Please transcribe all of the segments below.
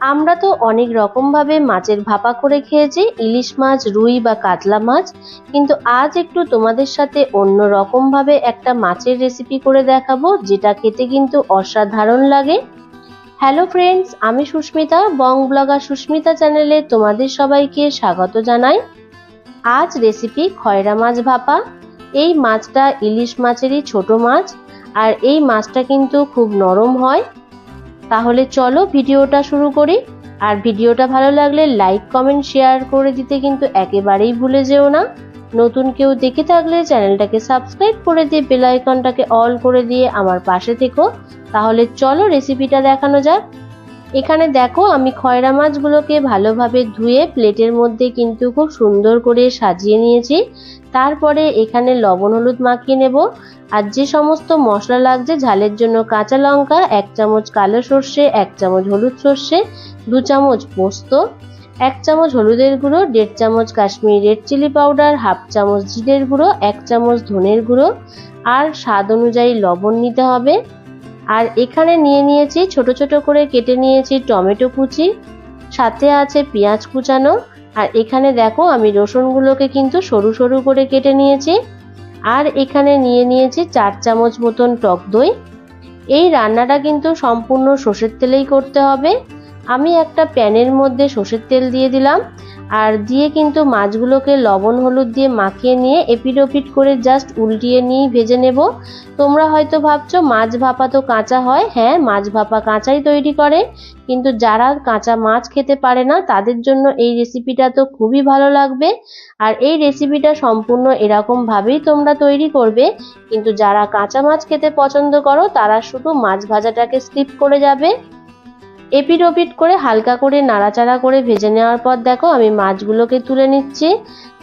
আমরা তো অনেক রকমভাবে মাছের ভাপা করে খেয়েছি, ইলিশ মাছ, রুই বা কাতলা মাছ, কিন্তু আজ একটু তোমাদের সাথে অন্য রকমভাবে একটা মাছের রেসিপি করে দেখাবো, যেটা খেতে কিন্তু অসাধারণ লাগে। হ্যালো ফ্রেন্ডস আমি সুস্মিতা, বং ব্লগার সুস্মিতা চ্যানেলে তোমাদের সবাইকে স্বাগত জানাই। আজ রেসিপি খয়রা মাছ ভাপা। এই মাছটা ইলিশ মাছেরই ছোট মাছ, আর এই মাছটা কিন্তু খুব নরম হয়। তাহলে চলো ভিডিওটা শুরু করি। আর ভিডিওটা ভালো লাগলে লাইক কমেন্ট শেয়ার করে দিতে কিন্তু একেবারেই ভুলে যেও না। নতুন কেউ দেখে থাকলে চ্যানেলটাকে সাবস্ক্রাইব করে দিয়ে বেল আইকনটাকে অল করে দিয়ে আমার পাশে থেকো। তাহলে চলো রেসিপিটা দেখানো যাক। এখানে দেখো আমি খয়রা মাছগুলোকে ভালোভাবে ধুয়ে প্লেটের মধ্যে কিন্তু খুব সুন্দর করে সাজিয়ে নিয়েছি। তারপরে এখানে লবণ, হলুদ মাখিয়ে নেব। আর যে সমস্ত মশলা লাগছে, ঝালের জন্য কাঁচা লঙ্কা, এক চামচ কালো সর্ষে, এক চামচ হলুদ সর্ষে, দু চামচ পোস্ত, এক চামচ হলুদের গুঁড়ো, দেড় চামচ Kashmiri red chilli powder, half চামচ জিরের গুঁড়ো, এক চামচ ধনের গুঁড়ো আর স্বাদ অনুযায়ী লবণ নিতে হবে। আর এখানে নিয়ে নিয়েছি, ছোট ছোট করে কেটে নিয়েছি টমেটো কুচি, সাথে আছে পেঁয়াজ কুচানো। আর এখানে দেখো, আমি রসুনগুলোকে কিন্তু সরু সরু করে কেটে নিয়েছি। আর এখানে নিয়ে নিয়েছি চার চামচ মতন টক দই। এই রান্নাটা কিন্তু সম্পূর্ণ সর্ষের তেলেই করতে হবে। আমি একটা প্যানের মধ্যে সর্ষের তেল দিয়ে দিলাম। আর দিয়ে কিন্তু মাছগুলোকে লবণ হলুদ দিয়ে মাখিয়ে নিয়ে এপিট ওপিট করে জাস্ট উল্টিয়ে নিয়ে ভেজে নেব। তোমরা হয়তো ভাবছ, মাছ ভাপা তো কাঁচা হয়। হ্যাঁ মাছ ভাপা কাঁচাই তৈরি করে। কিন্তু যারা কাঁচা মাছ খেতে পারে না, তাদের জন্য এই রেসিপিটা তো খুবই ভালো লাগবে। আর এই রেসিপিটা সম্পূর্ণ এরকমভাবেই তোমরা তৈরি করবে। কিন্তু যারা কাঁচা মাছ খেতে পছন্দ করো, তারা শুধু মাছ ভাজাটাকে স্কিপ করে যাবে। এপিট ওপিট করে হালকা করে নাড়াচাড়া করে ভেজে নেওয়ার পর দেখো আমি মাছগুলোকে তুলে নিচ্ছি।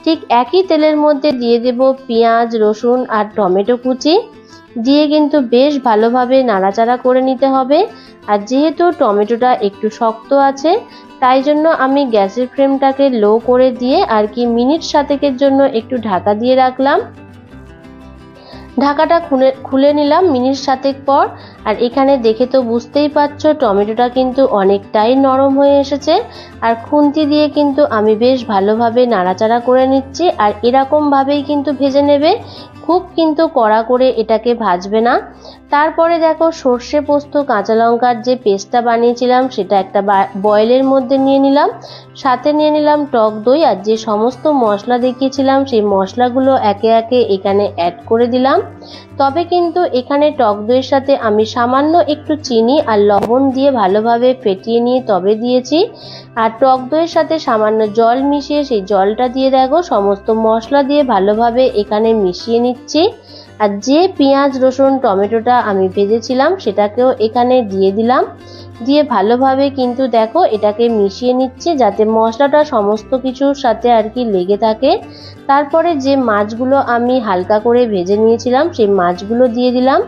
ঠিক একই তেলের মধ্যে দিয়ে দেব পেঁয়াজ, রসুন আর টমেটো কুচি। দিয়ে কিন্তু বেশ ভালোভাবে নাড়াচাড়া করে নিতে হবে। আর যেহেতু টমেটোটা একটু শক্ত আছে, তাই জন্য আমি গ্যাসের ফ্লেমটাকে লো করে দিয়ে আর কি মিনিট সাতেকের জন্য একটু ঢাকা দিয়ে রাখলাম। ঢাকাটা খুলে খুলে নিলাম মিনিট সাতেক পর। আর এখানে দেখে তো বুঝতেই পারছ, টমেটোটা কিন্তু অনেকটাই নরম হয়ে এসেছে। আর খুন্তি দিয়ে কিন্তু আমি বেশ ভালোভাবে নাড়াচাড়া করে নিচ্ছি। আর এরকমভাবেই কিন্তু ভেজে নেবে। খুব কিন্তু কড়া করে এটাকে ভাজবে না। তারপরে দেখো, সর্ষে পোস্ত, কাঁচা লঙ্কার যে পেস্টটা বানিয়েছিলাম, সেটা একটা বয়েলের মধ্যে নিয়ে নিলাম। সাথে নিয়ে নিলাম টক দই। আর যে সমস্ত মশলা দেখিয়েছিলাম, সেই মশলাগুলো একে একে এখানে অ্যাড করে দিলাম। তবে কিন্তু এখানে টক দইয়ের সাথে আমি সামান্য একটু চিনি আর লবণ দিয়ে ভালোভাবে ফেটিয়ে নিয়ে তবে দিয়েছি। আর টক দইয়ের সাথে সামান্য জল মিশিয়ে সেই জলটা দিয়ে দেখো, সমস্ত মশলা দিয়ে ভালোভাবে এখানে মিশিয়ে নিচ্ছি। আর যে পেঁয়াজ, রসুন, টমেটোটা আমি ভেজেছিলাম, সেটাকেও এখানে দিয়ে দিলাম। দিয়ে ভালোভাবে কিন্তু দেখো এটাকে মিশিয়ে নিচ্ছে যাতে মশলাটা সমস্ত কিছুর সাথে আর কি লেগে থাকে। তারপরে যে মাছগুলো আমি হালকা করে ভেজে নিয়েছিলাম, সেই মাছগুলো দিয়ে দিলাম।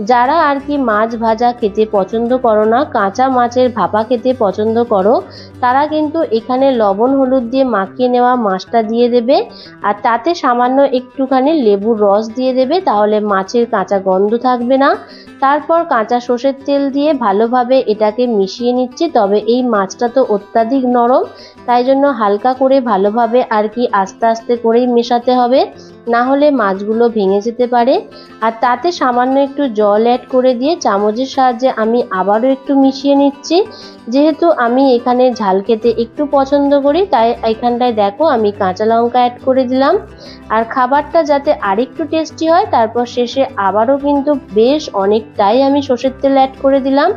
যারা আর কি মাছ ভাজা খেতে পছন্দ করো না, কাঁচা মাছের ভাপা খেতে পছন্দ করো, তারা কিন্তু এখানে লবণ, হলুদ দিয়ে মাখিয়ে নেওয়া মাছটা দিয়ে দেবে। আর তাতে সামান্য একটুখানি লেবুর রস দিয়ে দেবে, তাহলে মাছের কাঁচা গন্ধ থাকবে না। তারপর কাঁচা সর্ষের তেল দিয়ে ভালোভাবে এটাকে মিশিয়ে নিচ্ছি, তবে এই মাছটা তো অত্যাধিক নরম, তাই জন্য হালকা করে ভালোভাবে আর কি আস্তে আস্তে করেই মেশাতে হবে। না হলে মাছগুলো ভেঙে যেতে পারে। আর তাতে সামান্য একটু জল অ্যাড করে দিয়ে চামচের সাহায্যে আমি আবারও একটু মিশিয়ে নিচ্ছি। যেহেতু আমি এখানে ঝাল খেতে একটু পছন্দ করি, তাই এখানটায় দেখো আমি কাঁচা লঙ্কা অ্যাড করে দিলাম। আর খাবারটা যাতে আরেকটু টেস্টি হয়, তারপর শেষে আবারও কিন্তু বেশ অনেকটাই আমি সর্ষের তেল অ্যাড করে দিলাম।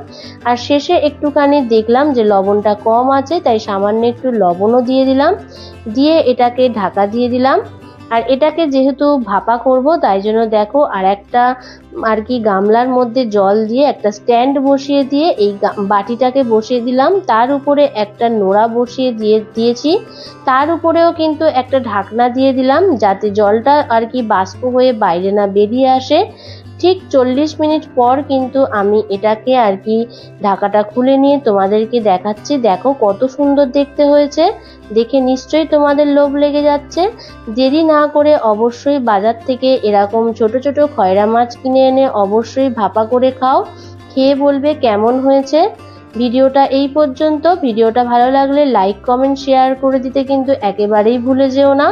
আর শেষে একটুখানি দেখলাম যে লবণটা কম আছে, তাই সামান্য একটু লবণও দিয়ে দিলাম। দিয়ে এটাকে ঢাকা দিয়ে দিলাম। আর এটাকে যেহেতু ভাপা করব, তাই জন্য দেখো আর একটা আর কি গামলার মধ্যে জল দিয়ে একটা স্ট্যান্ড বসিয়ে দিয়ে এই বাটিটাকে বসিয়ে দিলাম। তার উপরে একটা নোড়া বসিয়ে দিয়ে দিয়েছি। তার উপরেও কিন্তু একটা ঢাকনা দিয়ে দিলাম যাতে জলটা আর কি বাষ্প হয়ে বাইরে না বেরিয়ে আসে। ঠিক চল্লিশ মিনিট পর কিন্তু আমি এটাকে আর কি ঢাকাটা খুলে নিয়ে তোমাদেরকে দেখাচ্ছি। দেখো কত সুন্দর দেখতে হয়েছে। দেখে নিশ্চয়ই তোমাদের লোভ লেগে যাচ্ছে। দেরি না করে অবশ্যই বাজার থেকে এরকম ছোট ছোট খয়রা মাছ কিনে এনে অবশ্যই ভাপা করে খাও। খেয়ে বলবে কেমন হয়েছে। ভিডিওটা এই পর্যন্ত। ভিডিওটা ভালো লাগলে লাইক কমেন্ট শেয়ার করে দিতে কিন্তু একেবারেই ভুলে যেও না।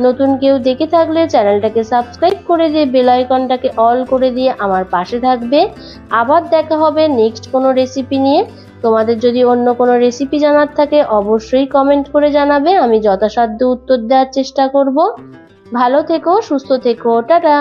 নতুন কেউ দেখে থাকলে চ্যানেলটাকে সাবস্ক্রাইব করে দিয়ে বেল আইকনটাকে অল করে দিয়ে আমার পাশে থাকবে। আবার দেখা হবে নেক্সট কোনো রেসিপি নিয়ে। তোমাদের যদি অন্য কোনো রেসিপি জানার থাকে, অবশ্যই কমেন্ট করে জানাবে। আমি যথাসাধ্য উত্তর দেওয়ার চেষ্টা করব। ভালো থেকো, সুস্থ থেকো, টাটা!